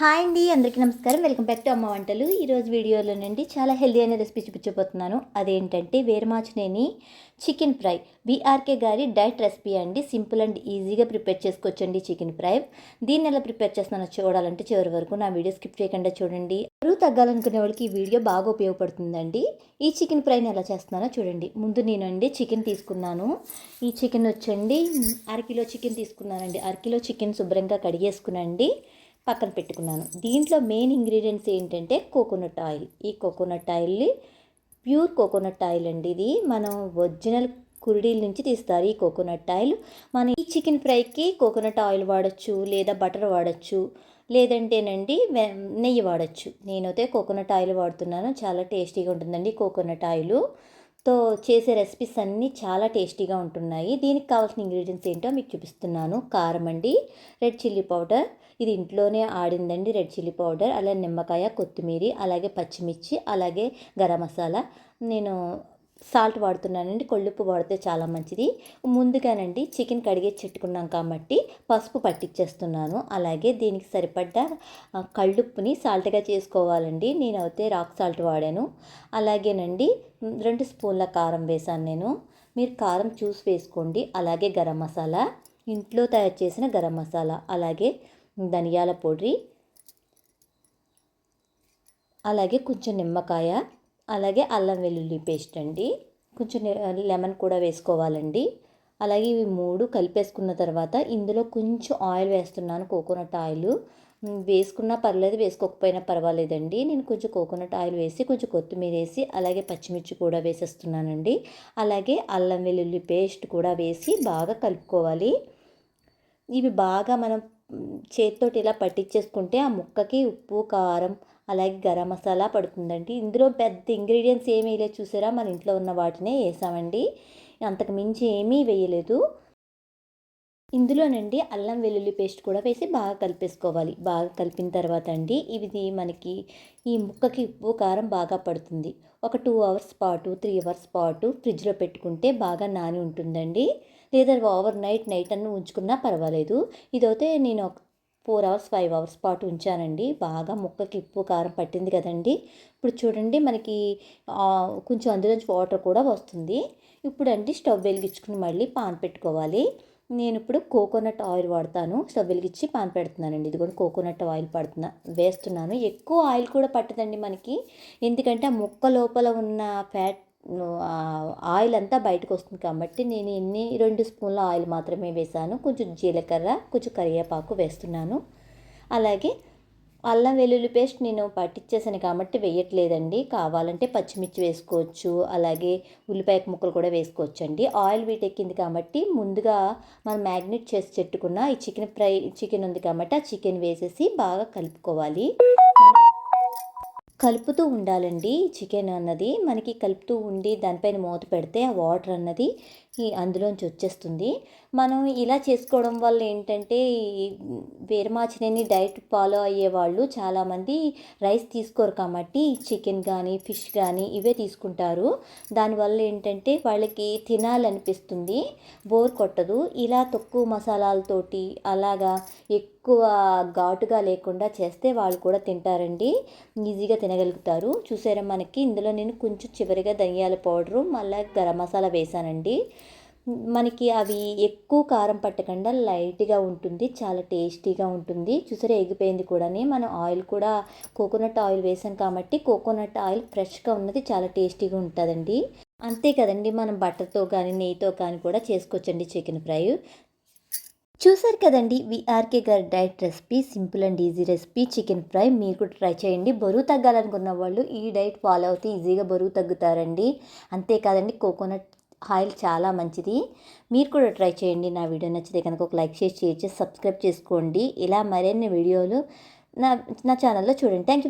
Hi అండి అందరికీ నమస్కారం. వెల్కమ్ బ్యాక్ టు అమ్మ వంటలు. ఈరోజు వీడియోలో నుండి చాలా హెల్దీ అయిన రెసిపీ చూపించబోతున్నాను. అదేంటంటే Veeramachaneni chicken fry. B R K గారి డైట్ రెసిపీ అండి. సింపుల్ అండ్ ఈజీగా ప్రిపేర్ చేసుకోవచ్చండి చికెన్ ఫ్రై. దీన్ని ఎలా ప్రిపేర్ చేస్తున్నానో చూడాలంటే చివరి వరకు నా వీడియో స్కిప్ చేయకుండా చూడండి. బరువు తగ్గాలనుకునే వాళ్ళకి ఈ వీడియో బాగా ఉపయోగపడుతుందండి. ఈ చికెన్ ఫ్రైని ఎలా చేస్తున్నానో చూడండి. ముందు నేను చికెన్ తీసుకున్నాను. ఈ చికెన్ వచ్చండి. అరకిలో చికెన్ తీసుకున్నానండి. అరకిలో చికెన్ శుభ్రంగా కడిగేసుకునండి. పక్కన పెట్టుకున్నాను. దీంట్లో మెయిన్ ఇంగ్రీడియంట్స్ ఏంటంటే కోకోనట్ ఆయిల్ ఈ కోకోనట్ ఆయిల్ని ప్యూర్ కోకోనట్ ఆయిల్ అండి ఇది. మనం ఒరిజినల్ కురిడీల నుంచి తీస్తారు ఈ కోకోనట్ ఆయిల్ మనం ఈ చికెన్ ఫ్రైకి కోకోనట్ ఆయిల్ వాడచ్చు లేదా బటర్ వాడచ్చు లేదంటేనండి నెయ్యి వాడచ్చు. నేనైతే కోకోనట్ ఆయిల్ వాడుతున్నాను. చాలా టేస్టీగా ఉంటుందండి కోకోనట్ ఆయిల్తో చేసే రెసిపీస్ అన్నీ చాలా టేస్టీగా ఉంటున్నాయి. దీనికి కావాల్సిన ఇంగ్రీడియంట్స్ ఏంటో మీకు చూపిస్తున్నాను. కారం అండి రెడ్ చిల్లీ పౌడర్ ఇది ఇంట్లోనే ఆడిందండి రెడ్ చిల్లీ పౌడర్ అలాగే నిమ్మకాయ కొత్తిమీర అలాగే పచ్చిమిర్చి అలాగే గరం మసాలా. నేను సాల్ట్ వాడుతున్నానండి కొళ్ళుప్పు వాడితే చాలా మంచిది. ముందుగానండి చికెన్ కడిగే చెట్టుకున్నాం కాబట్టి పసుపు పట్టించేస్తున్నాను అలాగే దీనికి సరిపడ్డ కళ్ళుప్పుని సాల్ట్గా చేసుకోవాలండి. నేనైతే రాక్ సాల్ట్ వాడాను. అలాగేనండి రెండు స్పూన్ల కారం వేసాను నేను. మీరు కారం చూసి వేసుకోండి. అలాగే గరం మసాలా ఇంట్లో తయారు చేసిన గరం మసాలా అలాగే ధనియాల పొడి అలాగే కొంచెం నిమ్మకాయ అలాగే అల్లం వెల్లుల్లి పేస్ట్ అండి. కొంచెం లెమన్ కూడా వేసుకోవాలండి. అలాగే ఇవి మూడు కలిపేసుకున్న తర్వాత ఇందులో కొంచెం ఆయిల్ వేస్తున్నాను కోకోనట్ ఆయిల్. వేసుకున్నా పర్లేదు వేసుకోకపోయినా పర్వాలేదండి. నేను కొంచెం కోకోనట్ ఆయిల్ వేసి కొంచెం కొత్తిమీర వేసి అలాగే పచ్చిమిర్చి కూడా వేసేస్తున్నానండి. అలాగే అల్లం వెల్లుల్లి పేస్ట్ కూడా వేసి బాగా కలుపుకోవాలి. ఇవి బాగా మనం చేతితోటి ఇలా పట్టించేసుకుంటే ఆ ముక్కకి ఉప్పు కారం అలాగే గరం మసాలా పడుతుందండి. ఇందులో పెద్ద ఇంగ్రీడియంట్స్ ఏమి వేయలేదు చూసారా? మన ఇంట్లో ఉన్న వాటినే వేసామండి. అంతకు మించి ఏమీ వేయలేదు. ఇందులోనండి అల్లం వెల్లుల్లి పేస్ట్ కూడా వేసి బాగా కలిపేసుకోవాలి. బాగా కలిపిన తర్వాత అండి ఇది మనకి ఈ ముక్కకి ఉప్పు కారం బాగా పడుతుంది. ఒక టూ అవర్స్ పాటు త్రీ అవర్స్ పాటు ఫ్రిడ్జ్లో పెట్టుకుంటే బాగా నాని ఉంటుందండి. లేదా ఓవర్ నైట్ నైట్ అన్న ఉంచుకున్నా పర్వాలేదు. ఇదైతే నేను ఫోర్ అవర్స్ ఫైవ్ అవర్స్ పాటు ఉంచానండి. బాగా ముక్కకి ఉప్పు కారం పట్టింది కదండి. ఇప్పుడు చూడండి మనకి కొంచెం అందులోంచి వాటర్ కూడా వస్తుంది. ఇప్పుడు అండి స్టవ్ వెలిగించుకుని మళ్ళీ పాన్ పెట్టుకోవాలి. నేను ఇప్పుడు కోకోనట్ ఆయిల్ వాడతాను. స్టవ్ వెలిగించి పాన్ పెడుతున్నానండి. ఇది కూడా కోకోనట్ ఆయిల్ పడుతున్నా వేస్తున్నాను. ఎక్కువ ఆయిల్ కూడా పట్టదండి మనకి. ఎందుకంటే ఆ ముక్క లోపల ఉన్న ఫ్యాట్ ఆయిల్ అంతా బయటకు వస్తుంది కాబట్టి నేను ఎన్ని రెండు స్పూన్ల ఆయిల్ మాత్రమే వేసాను. కొంచెం జీలకర్ర కొంచెం కరివేపాకు వేస్తున్నాను. అలాగే అల్లం వెల్లుల్లి పేస్ట్ నేను పట్టించేసాను కాబట్టి వేయట్లేదండి. కావాలంటే పచ్చిమిర్చి వేసుకోవచ్చు అలాగే ఉల్లిపాయ ముక్కలు కూడా వేసుకోవచ్చు అండి ఆయిల్ వీటెక్కింది కాబట్టి ముందుగా మనం మ్యాగ్నెట్ చేసి చెట్టుకున్న ఈ చికెన్ ఫ్రై చికెన్ ఉంది కాబట్టి ఆ చికెన్ వేసేసి బాగా కలుపుకోవాలి. కలుపుతూ ఉండాలండి చికెన్ అన్నది. మనకి కలుపుతూ ఉండి దానిపైన మూత పెడితే ఆ వాటర్ అన్నది ఈ అందులోంచి వచ్చేస్తుంది. మనం ఇలా చేసుకోవడం వల్ల ఏంటంటే ఈ వేరుమాచినని డైట్ ఫాలో అయ్యే వాళ్ళు చాలామంది రైస్ తీసుకోరు కాబట్టి చికెన్ కానీ ఫిష్ కానీ ఇవే తీసుకుంటారు. దానివల్ల ఏంటంటే వాళ్ళకి తినాలనిపిస్తుంది. బోర్ కొట్టదు. ఇలా తక్కువ మసాలాలతోటి అలాగా ఎక్కువ ఘాటుగా లేకుండా చేస్తే వాళ్ళు కూడా తింటారండి. ఈజీగా తినగలుగుతారు. చూసారా మనకి ఇందులో నేను కొంచెం చివరిగా ధనియాల పౌడరు మళ్ళీ గరం మసాలా వేసానండి మనకి అవి ఎక్కువ కారం పట్టకుండా లైట్గా ఉంటుంది. చాలా టేస్టీగా ఉంటుంది. చూసారా ఎగిపోయింది కూడా మనం ఆయిల్ కూడా కోకోనట్ ఆయిల్ వేసాం కాబట్టి కోకోనట్ ఆయిల్ ఫ్రెష్గా ఉన్నది చాలా టేస్టీగా ఉంటుందండి. అంతే కదండి మనం బట్టర్తో కానీ నెయ్యితో కానీ కూడా చేసుకోవచ్చండి చికెన్ ఫ్రై. చూసారు కదండి విఆర్కే గారి diet recipe. Simple and easy recipe. Chicken fry మీరు కూడా ట్రై చేయండి. బరువు తగ్గాలనుకున్న వాళ్ళు ఈ డైట్ ఫాలో అవుతే ఈజీగా బరువు తగ్గుతారండి. అంతేకాదండి కోకోనట్ ఆయిల్ చాలా మంచిది. మీరు కూడా ట్రై చేయండి. నా వీడియో నచ్చితే కనుక ఒక లైక్ చేసి షేర్ చేసి సబ్స్క్రైబ్ చేసుకోండి. ఇలా మరిన్ని వీడియోలు నా నా ఛానల్లో చూడండి. Thank you